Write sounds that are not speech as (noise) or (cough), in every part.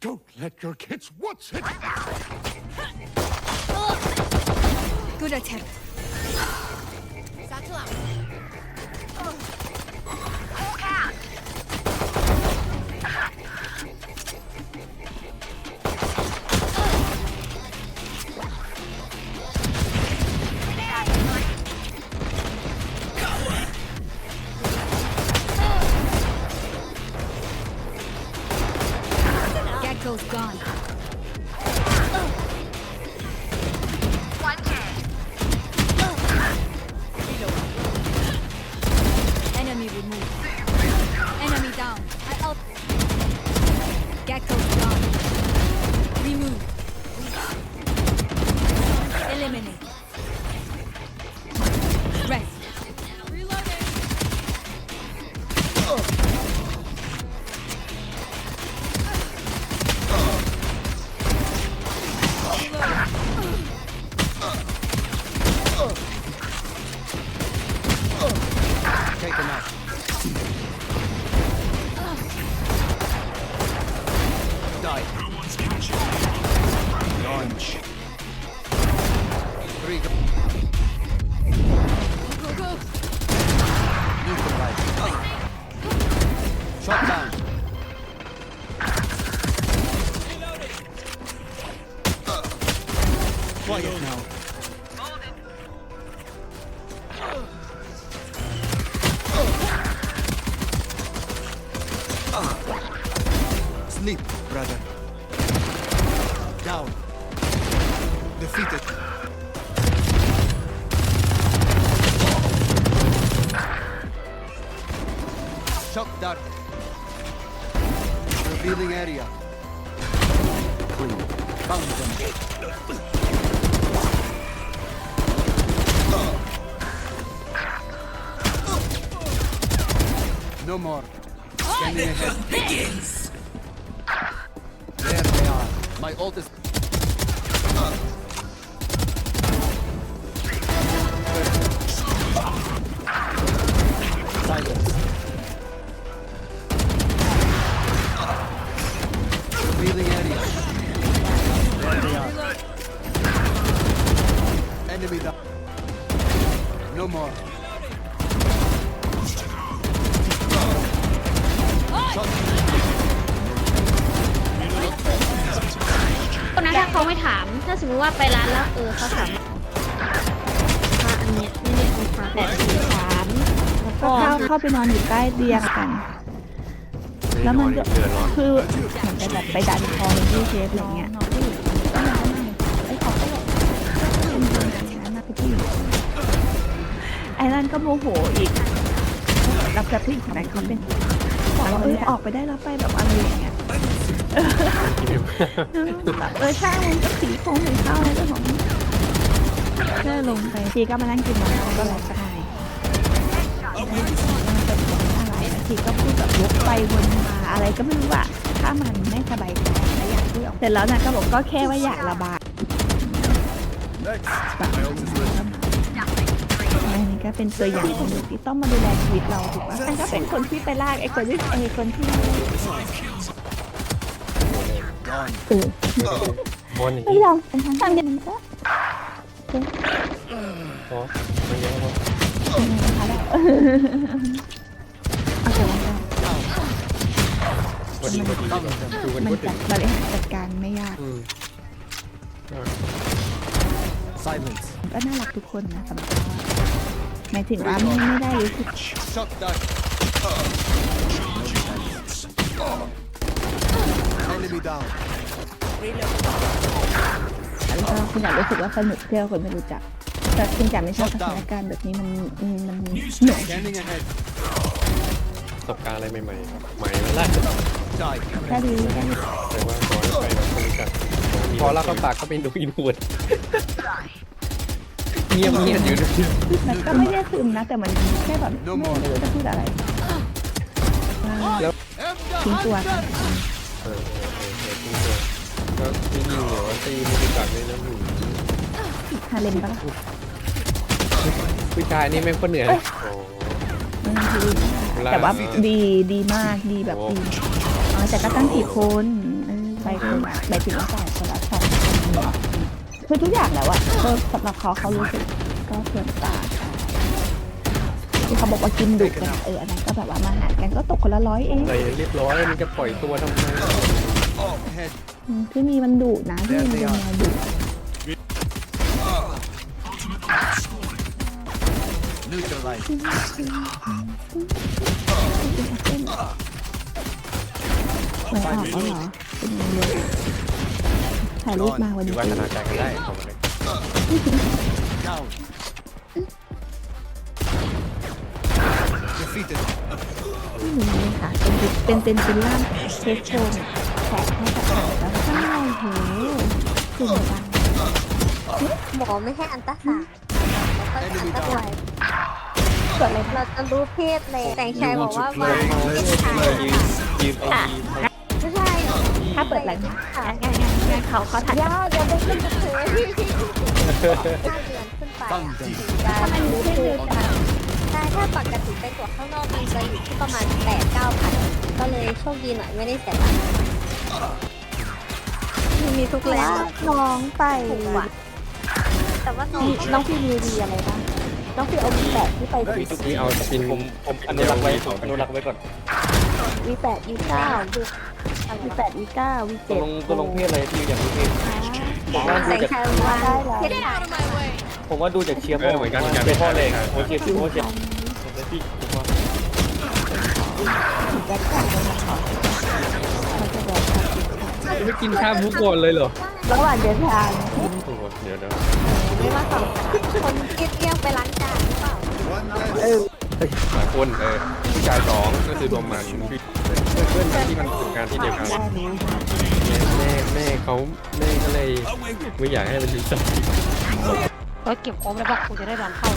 Don't let your kids what's it? Good attempt. Satchel out. Gone. Defeated. Shock dart. Revealing area. Clean. Found them. No more. Scanning ahead. Begins. There they are. My ult is. คนนั้นถ้าเขาไม่ถาม ถ้าสมมติว่าไปร้านแล้วเออเขาถามว่าอันเนี้ยนี่เนี่ยองศาแปดสิบสามแล้วก็ก็เข้าเข้าไปนอนอยู่ใกล้เตียงกัน แล้วมันก็คือเหมือนจะแบบไปดันคอที่เชฟอะไรเงี้ยก็นอนไอ้เขาก็แบบเป็นเรื่องอย่างนั้นนะพี่ไอ้นั่นก็โมโหอีกรับจากผู้หญิงคนนั้นเขาเป็นบอกว่าเออออกไปได้แล้วไปแบบอะไรอย่างเงี้ยเออ แบบเออใช่มันก็สีโค้งสีเข้าแล้วก็ของแค่ลงไปทีก็มานั่งกินมาแล้วก็ร้องไห้อะไรทีก็พูดแบบวกไปวนมาอะไรก็ไม่รู้อะถ้ามันไม่สบายใจและอยากพูดออกเสร็จแล้วนะก็บอกก็แค่ว่าอยากระบายแบบอันนี้ก็เป็นตัวอย่างคนที่ต้องมาดูแลชีวิตเราถูกปะแต่ก็เป็นคนที่ไปลากไอ้คนที่ไอ้คนที่ บอลอย่างไม่นี้ลองเป็นทางเดียวมันก็พอมันยังพอนะคะแล้วเอาแต่ว่าวันนี้วันนี้ Found them. ดูกันมันพูดถึจังดบริหารจัดการไม่ยาก อืมอ่า Silence. ก็น่ารักทุกคนนะสำหรับเราหมายถึงว่าไม่ไม่ได้รู้สึก Shot dart. Enemy down. แล้วก็คุณอยากรู้สึกว่าสนุกเที่ยวคนไม่รู้จัก แต่คุณอยากไม่ชอบสถานการณ์แบบนี้มันมันมันเหนื่อย Scanning ahead. ประสบการณ์อะไรใหม่ๆครับใหม่มันแรก Die. แค่ดีแค่ดีแต่ว่าขอให้ไปแล้วคนรู้จักพอแล้วก็ปากก็เป็นดูอินวดเงียบเงียบอยู่ด้วยมันก็ไม่ได้ซึมนะ แต่มันแค่แบบไม่รู้จะพูดอะไรแล้วทิ้งตัวกันเออเออเออจริงๆก็ที่ยิงหรือว่าตีไม่รู้จักเลยนะผู้หญิงฮาเลมปะล่ะผู้ชายนี่แม่งก็เหนื่อยโอ้มันคือแต่ว่าดีดีมากดีแบบดีอ๋อแต่ก็ตั้งกี่คนเออไปคนละไปถึงว่าแต่คนละสองคนคือทุกอย่างแล้วอะก็สำหรับเขาเขารู้สึกก็เพื่อนตา ที่เขาบอกว่ากินดุกันเอออันนั้นก็แบบว่ามาหารกันก็ตกคนละร้อยเองอะไรเรียบร้อยมันจะปล่อยตัวทำไมอืมพี่มีมันดุนะพี่มีเป็นแนวดุ Neutralized. หวยออกแล้วเหรอเป็นยังไงเลยถ่ายรูปมาวันถืนี้อว่าชนะใจกันได้ผมเลย Down. Defeated. ไม่มีเลยค่ะ เป็นเป็นเป็นเป็นล่ามเทสโชว์แขกให้กับถ่ายแล้วใช่โหเก่งจังหมอไม่ใช่อันตราสาวด์แล้วก็อันตราไวเกิดอะไรขึ้นเราจะรู้เพศเลย แต่งชายบอกว่ามายืนยืนเอาดีไม่ใช่ถ้าเปิดอะไรนะงั้นงั้นงั้นงั้นเขาเขาถ่ายเดี๋ยวเดี๋ยวไปขึ้นกับเธอห้าเดือนขึ้นไป Found. ถ้ามันรู้เพศกันใช่ถ้าปกติไปตรวจข้างนอกมันจะอยู่ที่ประมาณแปดเก้าพันก็เลยโชคดีหน่อยไม่ได้เสียตังค์มีทุกแล้ว่าวน้องไปถูกกว่าแต่ว่าน้องมีน้องพี่มีดีอะไรบ้างน้องพี่เอาวีแปดที่ไปมีทุกนี้เอาสปินผมผมอนุรักษ์ไว้ผมอนุรักษ์ไว้ก่อนวีแปดวีเก้าวีแปดวีเก้าวีตเจ็ดลงตกลงเพศอะไรที่อย่างเพศผมว่าดูแต่งจากชายว่าได้แล้วเพศชายผมว่าดูจากเชียร์พ่อเหมือนกันเป็นพ่อเลยโอเคโอเค พี่ผมว่าแจ็คจัดเลยนะคะเขาจะแบบขับไม่กินข้าวมุกก่อนเลยเหรอระหว่างเดินทางเดี๋ยวเดี๋ยวไม่ว่าสองคนเกี้ยเกี้ยงไปล้างจานหรือเปล่าหลายคนเออผู้ชายสองก็คือรวมมันเพื่อนเพื่อนที่มันฝึกงานที่เดียวกันได้นี้แม่แม่เขาแม่ก็เลยไม่อยากให้มันถึงสักเฮ้ยเก็บครบแล้วป่ะกูจะได้รันเข้า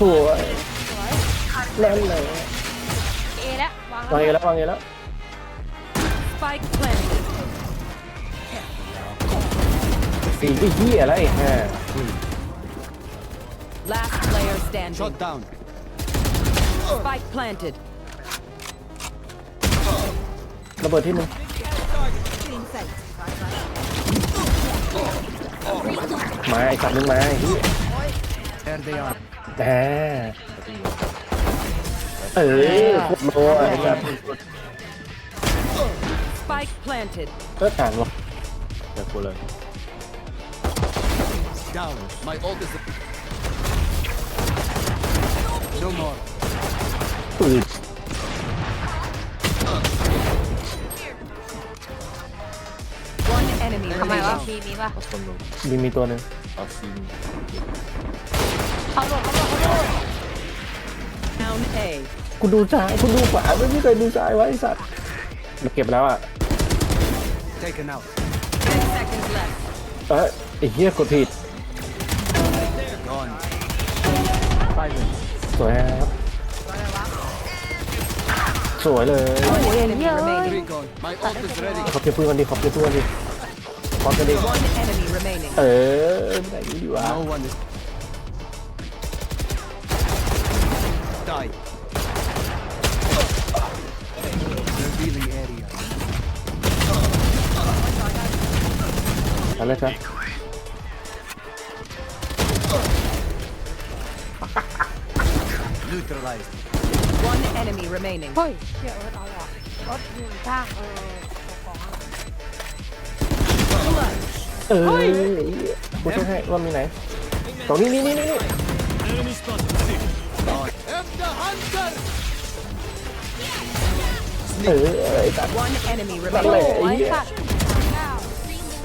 สวยเล่นเลยเอแล้ววางวางเองแล้ววางเองแล้ว Spike planted สีที่เหี้ยแล้วไอ้ห่า Last player standing. Shot down. Spike planted. ระเบิดที่หนึ่ง มาไอ้สัตว์มึงมาไอ้เหี้ย There they are. แหมเออโคตรโลอะไอ้สัตว์ Spike planted. ก็ต่างหรอกเดี๋ยวกูเลย Down. My ult is. No more. ปืน ทำไมวะ remaining. มีมีป่ะมีมีตัวหนึ่งเขาโดนเขาโดนเขาโดน Down A. กูดูซ้ายกูดูขวาไม่มีใครดูซ้ายไวะไอ้สัตว์มาเก็บแล้วอะ Taken out. Ten seconds left. เอ้ยไอ้เหี้ยกดผิด Gone. สวยครับสวยเลย Enemy remaining. Three gone. My ult is ready. ขอบเก็บปืนกันดิขอบเก็บปืนกันดิ ขอบกันดิ One enemy remaining. เออไม่ได้ดีวะ No one is. Die. Revealing area. ทำเลยครับ Neutralized. One enemy remaining. เฮ้ยเชี่ยเอิร์ธเอาว่ะรถอยู่ข้างเออ เออกูช่วยให้ว่ามีไหนตรงนี้นี่นี่นี่นี่เออไอ้ตัด One enemy นั่นแหละ remaining. ไอ้เหี้ย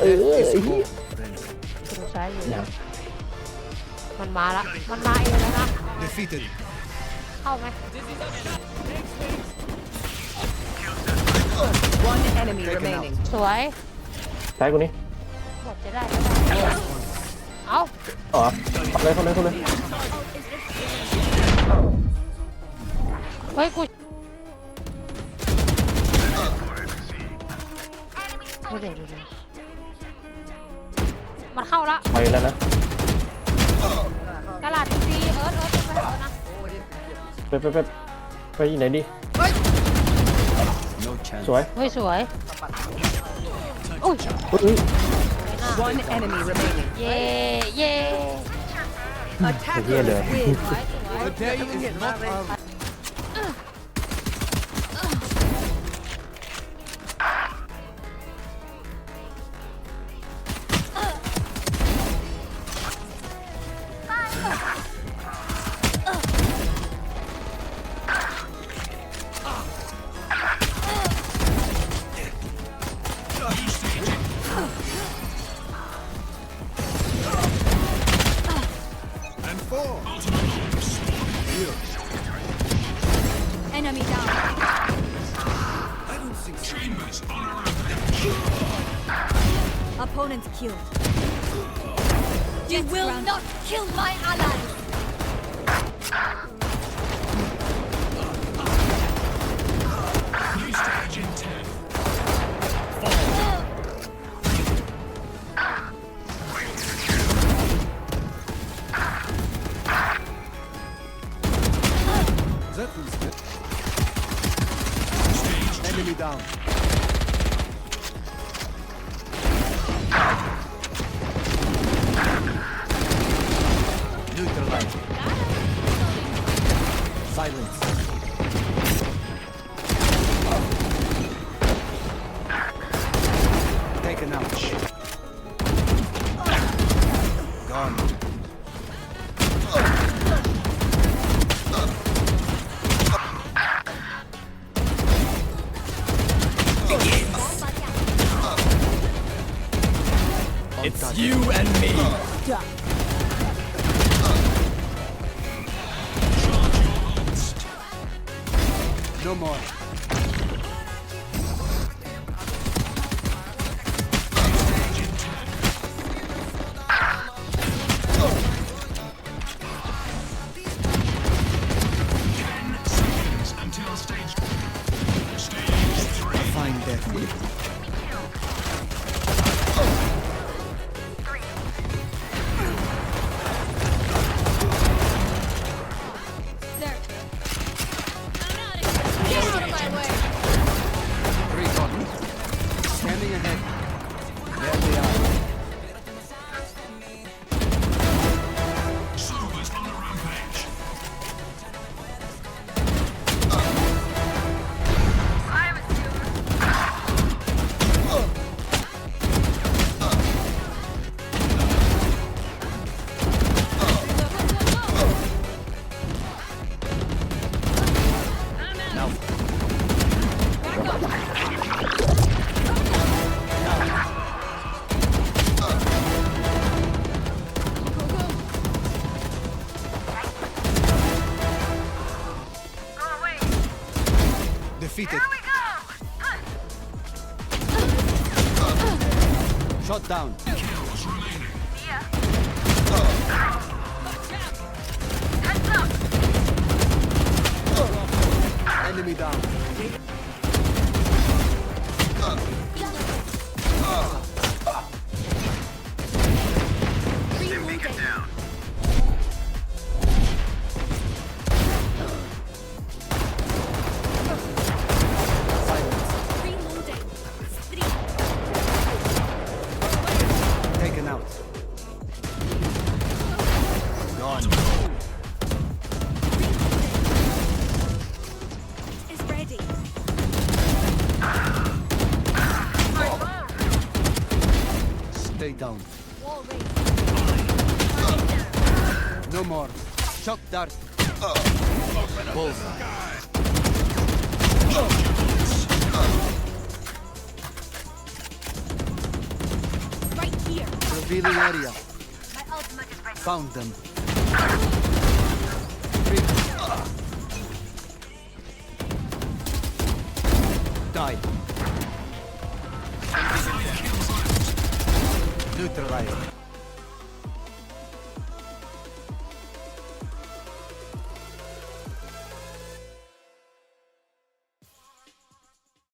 เออไอ้เหี้ยกูดูซ้ายอยู่เนี่ยมันมาละมันมาเองแล้วนะ Defeated. เข้าไหม One enemy remaining. สวยซ้ายกูนี่บอก จะได้เอาอ๋อเาเลยเข้าเลยเข้าเลยเฮ้ยกูเดี๋ยวเดี๋ยวดี๋มันเข้าละไปแล้วนะตลาดาษดีเอิร์ธเอิร์ธไปเถอะนะไปไปไปไปที่ไหนดีสวยเฮ้ยสวยอุ้ย อุ๊ย One enemy remaining. เย่เย่ Attackers (laughs) Attack with. (laughs) day is. You will not kill my ally! Não more. Çok dert. Bullseye. Right here. Revealing area. My ultimate is ready. Found them. Die. Neutralized.